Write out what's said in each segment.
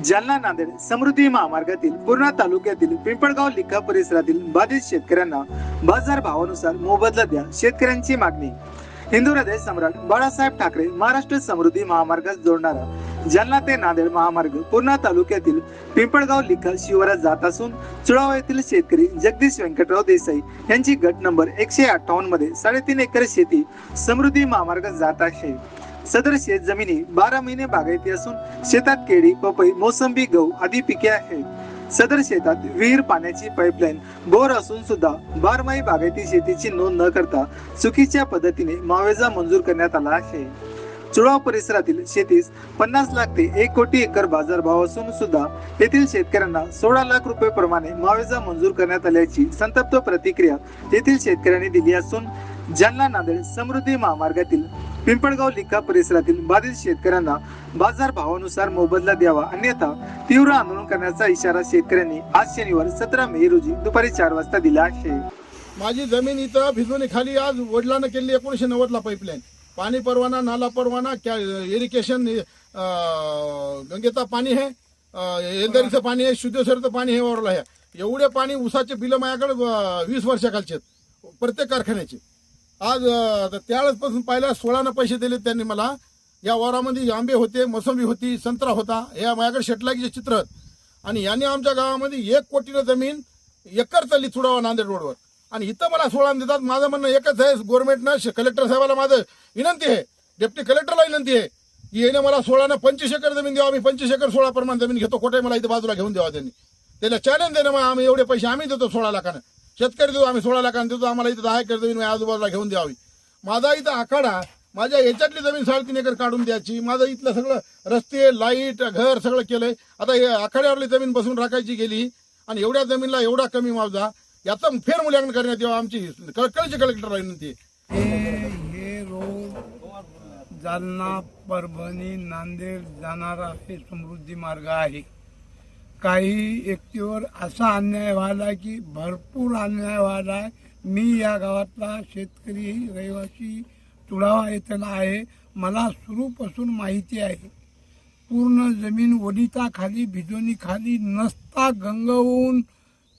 जालना नांदेड समृद्धी महामार्गातील पूर्णा तालुक्यातील पिंपळगाव लिखा परिसरातील बाधित शेतकऱ्यांना बाजार भावानुसार मोबदला द्या शेतकऱ्यांची मागणी. हिंदू हृदय सम्राट बाळासाहेब ठाकरे महाराष्ट्र समृद्धी महामार्गास जोडणारा जालना ते नांदेड महामार्ग पूर्णा तालुक्यातील पिंपळगाव लिखा शिवारात जात असून चुळावा येथील शेतकरी जगदीश व्यंकटराव देसाई यांची गट नंबर एकशे अठ्ठावन्नमध्ये साडेतीन एकर शेती समृद्धी महामार्गात जात आहे. सदर शेत जमिनी बारा महिने बागायती असून शेतात केळी पपई मोसंबी गहू आदी पिके आहेत. सदर शेतात विहीर पाण्याची पाईपलाईन बोर असून सुद्धा बारमाही बागायती शेतीची नोंद न करता चुकीच्या पद्धतीने मावेजा मंजूर करण्यात आला आहे. चुळाव परिसरातील शेतीस पन्नास लाख ते एक कोटी एकर बाजारभाव असून सुद्धा येथील शेतकऱ्यांना सोळा लाख रुपये प्रमाणे मावेजा मंजूर करण्यात आल्याची संतप्त प्रतिक्रिया येथील शेतकऱ्यांनी दिली असून जालना नांदेड समृद्धी महामार्गातील पिंपळगाव लिखा परिसरातील बाधित शेतकऱ्यांना बाजार भावानुसार मोबदला द्यावा अन्यथा तीव्र आंदोलन करण्याचा इशारा शेतकऱ्यांनी आज शनिवार सतरा मे रोजी दुपारी चार वाजता दिला आहे. माझी जमीन इथं भिजवणी खाली आज वडिलांना केली एकोणीशे नव्वदला पाईपलाईन पाणी परवाना नाला परवाना क्या इरिगेशन गंगेचा पाणी आहे येलदारीचं पाणी आहे शुद्धेश्वरचं पाणी हे वाढलं आहे. एवढे पाणी उसाचे बिलं माझ्याकडे वीस वर्षाखालचे आहेत. प्रत्येक कारखान्याचे. आज त्यावेळेसपासून पहिल्या सोळानं पैसे दिले त्यांनी मला. या वारामध्ये आंबे होते मोसंबी होती संत्रा होता. या माझ्याकडे शेटलागीचे चित्र आणि यांनी आमच्या गावामध्ये एक कोटीनं जमीन एकर चालली चुडावा नांदेड रोडवर. आणि इथं मला सोळा देतात. माझं म्हणणं एकच आहे गव्हर्नमेंटनं कलेक्टर साहेबाला माझं विनंती आहे. डेप्टी कलेक्टरला विनंती आहे की येणे मला सोळानं पंचवीस एकर जमीन द्यावा. मी पंचवीस एकर सोळा प्रमाण जमीन घेतो. कुठे मला इथं बाजूला घेऊन द्यावा त्यांनी. त्याला चॅलेंज देणं मग आम्ही एवढे पैसे आम्ही देतो सोळा लाखानं. शेतकरी देऊ आम्ही सोळा लाखांना देतो आम्हाला इथं दहा एकर जमीन माझ्या आजूबाजूला घेऊन द्यावी. माझा इथं आखाडा माझ्या याच्यातली जमीन साडेतीन एकर काढून द्यायची. माझं इथलं सगळं रस्ते लाइट घर सगळं केलंय. आता हे आखाड्यावरली जमीन बसून राखायची गेली आणि एवढ्या जमीनला एवढा कमी मावजा याचं फेर मूल्यांकन करण्यात यावं आमची कळकळीची कलेक्टर विनंती हे रोड जालना परभणी नांदेड जाणारा हे समृद्धी मार्ग आहे. काही व्यक्तीवर असा अन्याय व्हायला की भरपूर अन्याय व्हायला आहे मी या गावातला शेतकरी रहिवासी तुळावा येथला आहे. मला सुरूपासून माहिती आहे. पूर्ण जमीन वडिताखाली भिजवणीखाली नसता गंगवून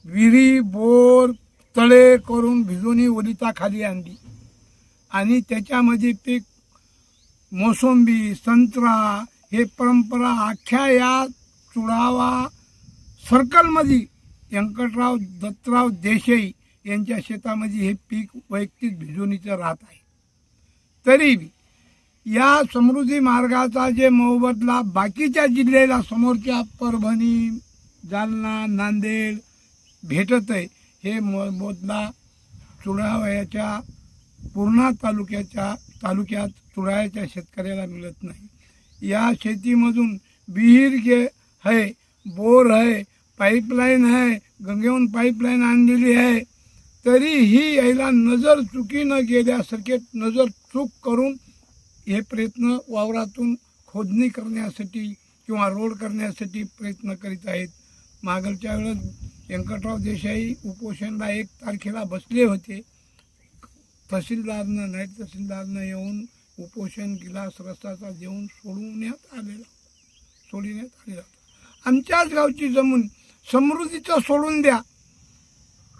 विहिरी बोर तळे करून भिजवणी वलिताखाली आणली. आणि त्याच्यामध्ये पीक मोसंबी संत्रा हे परंपरा अख्ख्या या चुडावा सर्कलमध्ये व्यंकटराव दत्तराव देसाई यांच्या शेतामध्ये हे पीक वैयक्तिक भिजवणीचं राहत आहे. तरी या समृद्धी मार्गाचा जे मोबदला बाकीच्या जिल्ह्याला समोरच्या परभणी जालना नांदेड भेटत आहे हे मोबदला चुडावयाच्या पूर्णा तालुक्याच्या तालुक्यात चुडाळ्याच्या शेतकऱ्याला मिळत नाही. या शेतीमधून विहीर गे आहे बोर आहे पाईपलाईन आहे गंगेहून पाईपलाईन आणलेली आहे. तरीही याला नजर चुकी न गेल्यासारखे नजर चूक करून हे प्रयत्न वावरातून खोदणी करण्यासाठी किंवा रोड करण्यासाठी प्रयत्न करीत आहेत. मागलच्या वेळेस व्यंकटराव देसाई उपोषणला एक तारखेला बसले होते. तहसीलदारनं नाही तहसीलदारनं येऊन उपोषण गिलास रस्ताचा देऊन सोडवण्यात आलेला सोडण्यात आलेला आमच्याच गावची जमीन समृद्धीचं सोडून द्या.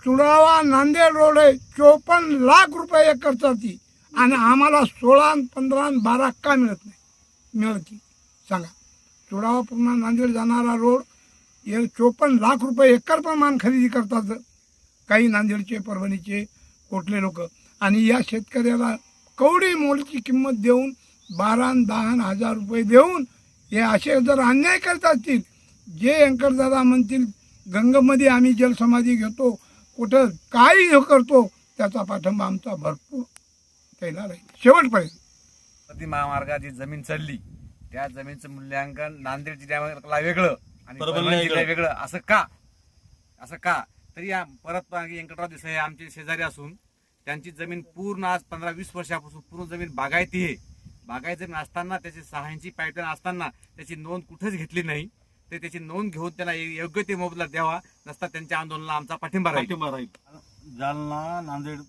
चुडावा नांदेड रोड आहे चोपन्न लाख रुपये एकरचा ती आणि आम्हाला सोळा आणि पंधरा आणि बारा का मिळत नाही? मिळती सांगा. चुडावा पूर्ण नांदेड जाणारा रोड हे चोपन्न लाख रुपये एकर प्रमाण खरेदी करतात. काही नांदेडचे परभणीचे कोटले लोक. आणि या शेतकऱ्याला कवडी मोलची किंमत देऊन बारा दहा आणि हजार रुपये देऊन हे असे जर अन्याय करत असतील जे व्यंकटदादा म्हणतील गंगमध्ये आम्ही जलसमाधी घेतो कुठं काही हे करतो त्याचा पाठिंबा आमचा भरपूर त्याला राहील शेवटपर्यंत. प्रति महामार्गाची जमीन चढली. त्या जमीनचं मूल्यांकन नांदेड जिल्ह्याला वेगळं आणि परभणी वेगळं. असं का? असं का? तरी या परत व्यंकटराव देसाई हे आमचे शेजारी असून त्यांची जमीन पूर्ण आज पंधरा वीस वर्षापासून पूर्ण जमीन बागायती आहे. बागायती जमीन असताना त्याची सहाय्यांची पाईपलाईन असताना त्याची नोंद कुठेच घेतली नाही. तर त्याची नोंद घेऊन त्याला योग्य ते मोबदला द्यावा. नसता त्यांच्या आंदोलनाला आमचा पाठिंबा राहील. पाठिंबा राहील. जालना नांदेड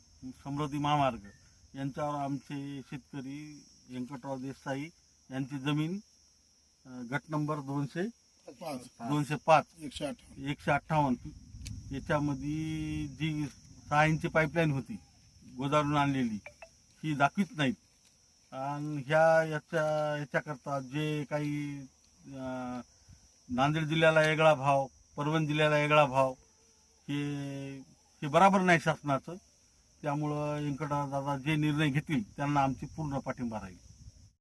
समृद्धी महामार्ग यांच्यावर आमचे शेतकरी व्यंकटराव देसाई यांची जमीन अ, गट नंबर दोनशे पाच. दोनशे पाच. एकशे आठ एकशे अठ्ठावन्न. याच्यामध्ये जी सहा इंची पाईपलाईन होती गोदावरून आणलेली ही दाखवीत नाहीत. आणि ह्या याच्या याच्याकरता जे काही अं, नांदेड जिल्ह्याला वेगळा भाव परभणी जिल्ह्याला वेगळा भाव हे हे बराबर नाही शासनाचं. त्यामुळं व्यंकटराव दादा जे निर्णय घेतील त्यांना आमची पूर्ण पाठिंबा राहील.